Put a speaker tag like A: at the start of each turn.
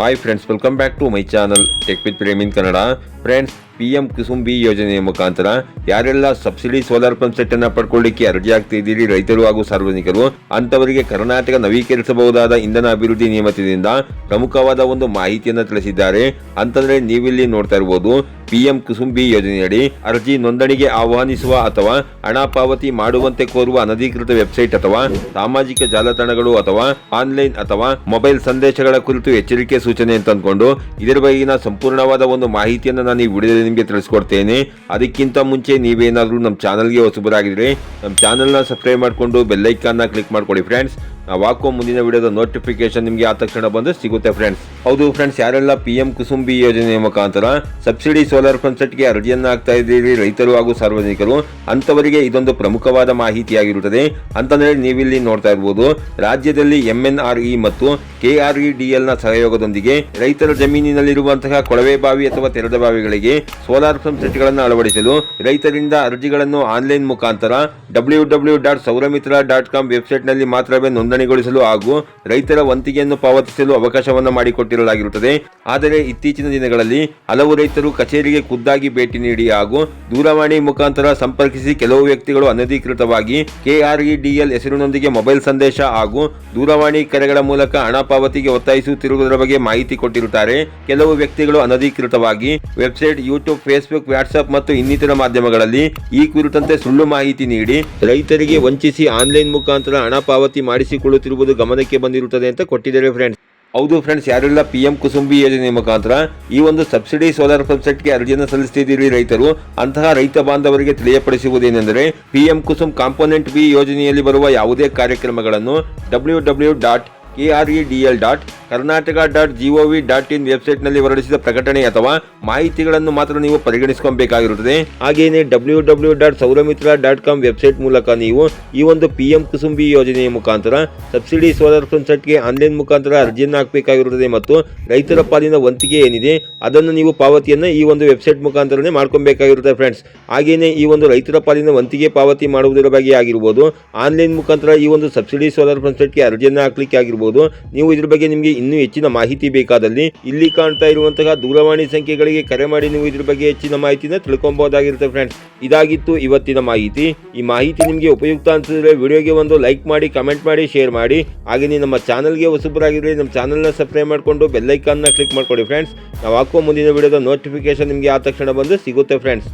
A: Hi friends welcome back to my channel tech with ಪ್ರೇಮಿನ್ Kannada friends P M B ಯೋಜನೆಯ ಮುಖಾಂತರ ಯಾರೆಲ್ಲ subsidy solar pump set ಅನ್ನ ಪಡ್ಕೊಳ್ಳಿಕ್ಕೆ ಅರ್ಜಿ ಆಗ್ತಿದ್ದೀರಿ ರೈತರು ಹಾಗೂ ಸಾರ್ವಜನಿಕರು ಅಂತವರಿಗೆ ಕರ್ನಾಟಕ ನವೀಕರಿಸಬಹುದಾದ ಇಂಧನ ಅಭಿವೃದ್ಧಿ ನಿಯಮಿತದಿಂದ ಪ್ರಮುಖವಾದ ಒಂದು ಮಾಹಿತಿಯನ್ನು ತಿಳಿಸಿದ್ದಾರೆ. ಅಂತಂದ್ರೆ ನೀವಿಲ್ಲಿ ನೋಡ್ತಾ ಇರಬಹುದು ಪಿಎಂ ಕುಸುಂಬಿ ಯೋಜನೆಯಡಿ ಅರ್ಜಿ ನೋಂದಣಿಗೆ ಆಹ್ವಾನಿಸುವ ಅಥವಾ ಹಣ ಪಾವತಿ ಮಾಡುವಂತೆ ಕೋರುವ ಅನಧಿಕೃತ ವೆಬ್ಸೈಟ್ ಅಥವಾ ಸಾಮಾಜಿಕ ಜಾಲತಾಣಗಳು ಅಥವಾ ಆನ್ಲೈನ್ ಅಥವಾ ಮೊಬೈಲ್ ಸಂದೇಶಗಳ ಕುರಿತು ಎಚ್ಚರಿಕೆ ಸೂಚನೆ ಅಂತ ಅಂದ್ಕೊಂಡು ಇದರ ಬಗೆಗಿನ ಸಂಪೂರ್ಣವಾದ ಒಂದು ಮಾಹಿತಿಯನ್ನು ನಾನು ಈ ವಿಡಿಯೋದಲ್ಲಿ ನಿಮಗೆ ತಿಳಿಸ್ಕೊಡ್ತೇನೆ. ಅದಕ್ಕಿಂತ ಮುಂಚೆ ನೀವೇನಾದರೂ ನಮ್ಮ ಚಾನಲ್ಗೆ ಹೊಸಬರಾಗಿದ್ರೆ ನಮ್ಮ ಚಾನಲ್ನ ಸಬ್ಸ್ಕ್ರೈಬ್ ಮಾಡಿಕೊಂಡು ಬೆಲ್ಲೈಕಾನ್ನ ಕ್ಲಿಕ್ ಮಾಡ್ಕೊಳ್ಳಿ ಫ್ರೆಂಡ್ಸ್. ನಾವು ಹಾಕೋ ಮುಂದಿನ ವಿಡಿಯೋದ ನೋಟಿಫಿಕೇಶನ್ ನಿಮಗೆ ಆ ತಕ್ಷಣ ಬಂದು ಸಿಗುತ್ತೆ ಫ್ರೆಂಡ್ಸ್ ಹೌದು ಫ್ರೆಂಡ್ಸ್ ಯಾರೆಲ್ಲ ಪಿ ಎಂ ಕುಸುಂಬಿ ಯೋಜನೆಯ ಮುಖಾಂತರ ಸಬ್ಸಿಡಿ ಸೋಲಾರ್ ಪಂಪ್ ಸೆಟ್ಗೆ ಅರ್ಜಿಯನ್ನು ಹಾಕ್ತಾ ಇದ್ದೀರಿ, ರೈತರು ಹಾಗೂ ಸಾರ್ವಜನಿಕರು ಅಂತವರಿಗೆ ಇದೊಂದು ಪ್ರಮುಖವಾದ ಮಾಹಿತಿಯಾಗಿರುತ್ತದೆ. ಅಂತಂದ್ರೆ ನೀವಿಲ್ಲಿ ನೋಡ್ತಾ ಇರ್ಬೋದು, ರಾಜ್ಯದಲ್ಲಿ ಎಂಎನ್ಆರ್ಇ ಮತ್ತು ಕೆಆರ್ಇಡಿಎಲ್ನ ಸಹಯೋಗದೊಂದಿಗೆ ರೈತರ ಜಮೀನಿನಲ್ಲಿರುವಂತಹ ಕೊಳವೆ ಬಾವಿ ಅಥವಾ ತೆರೆದ ಬಾವಿಗಳಿಗೆ ಸೋಲಾರ್ ಪಂಪ್ ಸೆಟ್ಗಳನ್ನು ಅಳವಡಿಸಲು ರೈತರಿಂದ ಅರ್ಜಿಗಳನ್ನು ಆನ್ಲೈನ್ ಮುಖಾಂತರ W W dot Sauramitra dot com ವೆಬ್ಸೈಟ್ನಲ್ಲಿ ಮಾತ್ರವೇ ನೋಂದಣಿಗೊಳಿಸಲು ಹಾಗೂ ರೈತರ ವಂತಿಗೆಯನ್ನು ಪಾವತಿಸಲು ಅವಕಾಶವನ್ನು ಮಾಡಿಕೊಟ್ಟಿರಲಾಗಿರುತ್ತದೆ ಆದರೆ ಇತ್ತೀಚಿನ ದಿನಗಳಲ್ಲಿ ಹಲವು ರೈತರು ಕಚೇರಿಗೆ ಖುದ್ದಾಗಿ ಭೇಟಿ ನೀಡಿ ಹಾಗೂ ದೂರವಾಣಿ ಮುಖಾಂತರ ಸಂಪರ್ಕಿಸಿ ಕೆಲವು ವ್ಯಕ್ತಿಗಳು ಅನಧಿಕೃತವಾಗಿ ಕೆಆರ್ಇಡಿಎಲ್ ಹೆಸರಿನೊಂದಿಗೆ ಮೊಬೈಲ್ ಸಂದೇಶ ಹಾಗೂ ದೂರವಾಣಿ ಕರೆಗಳ ಮೂಲಕ ಹಣ ಪಾವತಿಗೆ ಒತ್ತಾಯಿಸುತ್ತಿರುವುದರ ಬಗ್ಗೆ ಮಾಹಿತಿ ಕೊಟ್ಟಿರುತ್ತಾರೆ. ಕೆಲವು ವ್ಯಕ್ತಿಗಳು ಅನಧಿಕೃತವಾಗಿ ವೆಬ್ಸೈಟ್, ಯೂಟ್ಯೂಬ್, ಫೇಸ್ಬುಕ್ ವಾಟ್ಸ್ಆಪ್ ಮತ್ತು ಇನ್ನಿತರ ಮಾಧ್ಯಮಗಳಲ್ಲಿ ಈ ಕುರಿತಂತೆ ಸುಳ್ಳು ಮಾಹಿತಿ ನೀಡಿ ರೈತರಿಗೆ ವಂಚಿಸಿ ಆನ್ಲೈನ್ ಮುಖಾಂತರ ಹಣ ಪಾವತಿ ಮಾಡಿಸಿಕೊಳ್ಳುತ್ತಿರುವುದು ಗಮನಕ್ಕೆ ಬಂದಿರುತ್ತದೆ ಅಂತ ಕೊಟ್ಟಿದ್ದಾರೆ ಫ್ರೆಂಡ್ಸ್ ಹೌದು ಫ್ರೆಂಡ್ಸ್ ಯಾರೆಲ್ಲ ಪಿ ಎಂ ಕುಸುಂಬಿ ಯೋಜನೆ ಮುಖಾಂತರ ಈ ಒಂದು ಸಬ್ಸಿಡಿ ಸೋಲಾರ್ ಪಂಪ್ಸೆಟ್ಗೆ ಅರ್ಜಿಯನ್ನು ಸಲ್ಲಿಸುತ್ತಿದ್ದೀರಿ ರೈತರು, ಅಂತಹ ರೈತ ಬಾಂಧವರಿಗೆ ತಿಳಿಯಪಡಿಸುವುದೇನೆಂದರೆ P M Kusum component B ಯೋಜನೆಯಲ್ಲಿ ಬರುವ ಯಾವುದೇ ಕಾರ್ಯಕ್ರಮಗಳನ್ನು W W dot KREDL dot Karnataka dot gov dot in ವೆಬ್ಸೈಟ್ನಲ್ಲಿ ಹೊರಡಿಸಿದ ಪ್ರಕಟಣೆ ಅಥವಾ ಮಾಹಿತಿಗಳನ್ನು ಮಾತ್ರ ನೀವು ಪರಿಗಣಿಸಿಕೊಬೇಕಾಗಿರುತ್ತದೆ. ಹಾಗೆಯೇ W W dot Sauramitra dot com website ಮೂಲಕ ನೀವು ಈ ಒಂದು ಪಿ ಎಂ ಕುಸುಂಬಿ ಯೋಜನೆಯ ಮುಖಾಂತರ ಸಬ್ಸಿಡಿ ಸೋಲಾರ್ ಸೆಟ್ಗೆ ಆನ್ಲೈನ್ ಮುಖಾಂತರ ಅರ್ಜಿಯನ್ನು ಹಾಕಬೇಕಾಗಿರುತ್ತದೆ ಮತ್ತು ರೈತರ ಪಾಲಿನ ವಂತಿಗೆ ಏನಿದೆ ಅದನ್ನು ನೀವು ಪಾವತಿಯನ್ನು ಈ ಒಂದು ವೆಬ್ಸೈಟ್ ಮುಖಾಂತರನೇ ಮಾಡ್ಕೊಬೇಕಾಗಿರುತ್ತೆ ಫ್ರೆಂಡ್ಸ್. ಹಾಗೆಯೇ ಈ ಒಂದು ರೈತರ ಪಾಲಿನ ವಂತಿಗೆ ಪಾವತಿ ಮಾಡುವುದರ ಬಗ್ಗೆ ಆಗಿರ್ಬೋದು ಆನ್ಲೈನ್ ಮುಖಾಂತರ ಈ ಒಂದು ಸಬ್ಸಿಡಿ ಸೋಲಾರ್ ಸೆಟ್ಗೆ ಅರ್ಜಿಯನ್ನು ಹಾಕಲಿಕ್ಕೆ ಆಗಿರ್ಬೋದು. ನೀವು ಇದ್ರ ಬಗ್ಗೆ ನಿಮಗೆ ಇನ್ನೂ ಹೆಚ್ಚಿನ ಮಾಹಿತಿ ಬೇಕಾದಲ್ಲಿ ಇಲ್ಲಿ ಕಾಣ್ತಾ ಇರುವಂತಹ ದೂರವಾಣಿ ಸಂಖ್ಯೆಗಳಿಗೆ ಕರೆ ಮಾಡಿ ನೀವು ಇದ್ರ ಬಗ್ಗೆ ಹೆಚ್ಚಿನ ಮಾಹಿತಿನ ತಿಳ್ಕೊಬಹುದಾಗಿರುತ್ತೆ ಫ್ರೆಂಡ್ಸ್ ಇದಾಗಿತ್ತು ಇವತ್ತಿನ ಮಾಹಿತಿ. ಈ ಮಾಹಿತಿ ನಿಮಗೆ ಉಪಯುಕ್ತ ಅನಿಸಿದ್ರೆ ವಿಡಿಯೋಗೆ ಒಂದು ಲೈಕ್ ಮಾಡಿ, ಕಮೆಂಟ್ ಮಾಡಿ, ಶೇರ್ ಮಾಡಿ. ಹಾಗೆಯೇ ನಮ್ಮ ಚಾನಲ್ಗೆ ಹೊಸಬರಾಗಿದ್ರೆ ನಮ್ಮ ಚಾನಲ್ನ ಸಬ್ಸ್ಕ್ರೈಬ್ ಮಾಡಿಕೊಂಡು ಬೆಲ್ಲೈಕಾನ್ನ ಕ್ಲಿಕ್ ಮಾಡ್ಕೊಡಿ ಫ್ರೆಂಡ್ಸ್ ನಾವು ಹಾಕುವ ಮುಂದಿನ ವಿಡಿಯೋದ ನೋಟಿಫಿಕೇಶನ್ ನಿಮಗೆ ಆ ತಕ್ಷಣ ಬಂದು ಸಿಗುತ್ತೆ ಫ್ರೆಂಡ್ಸ್